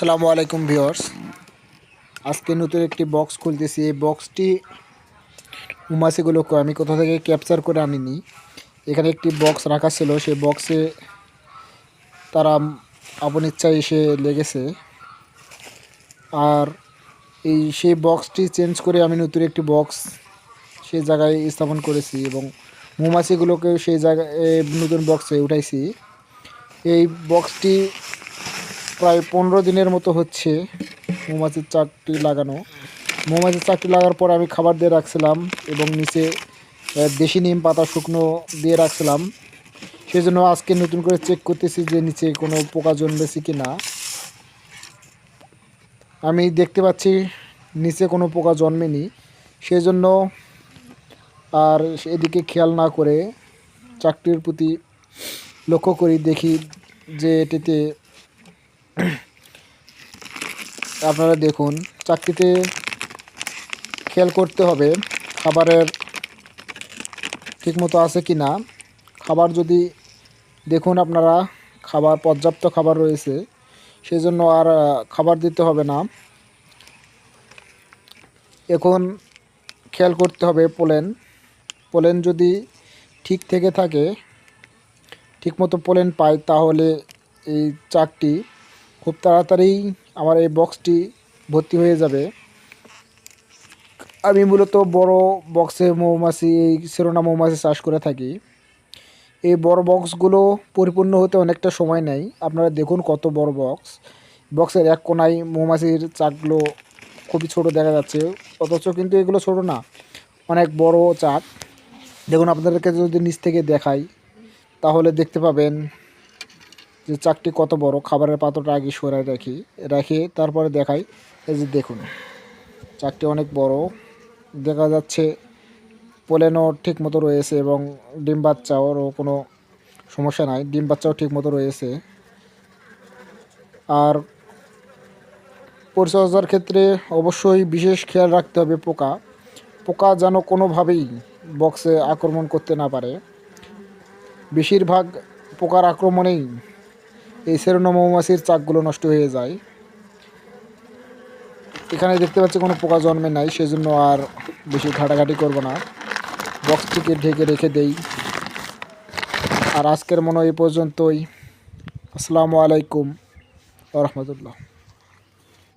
আসসালামু আলাইকুম ভিউয়ার্স। আজকে নতুন একটি বক্স খুলতেছি। এই বক্সটি উমাসিগুলোকে আমি কোথা থেকে ক্যাপচার করে আনিনি। এখানে একটি বক্স রাখা ছিল। সেই বক্সে তারা আপন ইচ্ছায় এসে লেগেছে। আর এই সেই বক্সটি চেঞ্জ করে আমি নতুন একটি বক্স সেই জায়গায় স্থাপন করেছি এবং মৌমাছিগুলোকে সেই জায়গায় নতুন বক্সে উঠাইছি। এই বক্সটি প্রায় পনেরো দিনের মতো হচ্ছে মৌমাছির চাকটি লাগানো। মৌমাছির চাকটি লাগার পর আমি খাবার দিয়ে রাখছিলাম এবং নিচে দেশি নিম, পাতা, শুকনো দিয়ে রাখছিলাম। সেই জন্য আজকে নতুন করে চেক করতেছি যে নিচে কোনো পোকা জন্মেছে কি না আমি দেখতে পাচ্ছি নিচে কোনো পোকা জন্মেনি। সেই জন্য আর এদিকে খেয়াল না করে চাকটির প্রতি লক্ষ্য করি, দেখি যে এটিতে আপনারা দেখুন, চাকরিতে খেয়াল করতে হবে খাবারের ঠিকমতো আছে কি না খাবার যদি, দেখুন আপনারা, খাবার, পর্যাপ্ত খাবার রয়েছে, সেজন্য আর খাবার দিতে হবে না। এখন খেয়াল করতে হবে পোলেন। পোলেন যদি ঠিক থেকে থাকে, ঠিকমতো পোলেন পাই তাহলে এই চাকটি খুব তাড়াতাড়ি আমার এই বক্সটি ভর্তি হয়ে যাবে। আমি মূলত বড় বক্সে মৌমাছি, এই সেরোনা মৌমাছি চাষ করে থাকি। এই বড় বক্সগুলো পরিপূর্ণ হতে অনেকটা সময় নেয়। আপনারা দেখুন কত বড় বক্স বক্সের এক কোনায় মৌমাছির চাকগুলো খুবই ছোট দেখা যাচ্ছে। অথচ কিন্তু এগুলো ছোট না, অনেক বড় চাক। দেখুন আপনাদেরকে যদি নিচ থেকে দেখাই, তাহলে দেখতে পাবেন যে চাকটি কত বড়, খাবারের পাত্রটা আগে সরাই রাখি, রেখে, তারপরে দেখাই। এই যে দেখুন চাকটি অনেক বড়। দেখা যাচ্ছে পোলেনও ঠিক মতো রয়েছে এবং ডিম বাচ্চাওরও কোনো সমস্যা নাই, ডিম বাচ্চাও ঠিক মতো রয়েছে। আর পরিচর্যার ক্ষেত্রে অবশ্যই বিশেষ খেয়াল রাখতে হবে পোকা। পোকা যেন কোনোভাবেই বক্সে আক্রমণ করতে না পারে। বেশিরভাগ পোকার আক্রমণেই এই সেরোনা মৌমাছির চাকগুলো নষ্ট হয়ে যায়। এখানে দেখতে পাচ্ছি কোনো পোকা জন্মে নাই, সেজন্য আর বেশি ঘাটাঘাটি করব না। বক্সটিকে ঢেকে রেখে দেই। আর আজকের মনে এই পর্যন্তই। আসসালামু আলাইকুম রহমতুল্লাহ।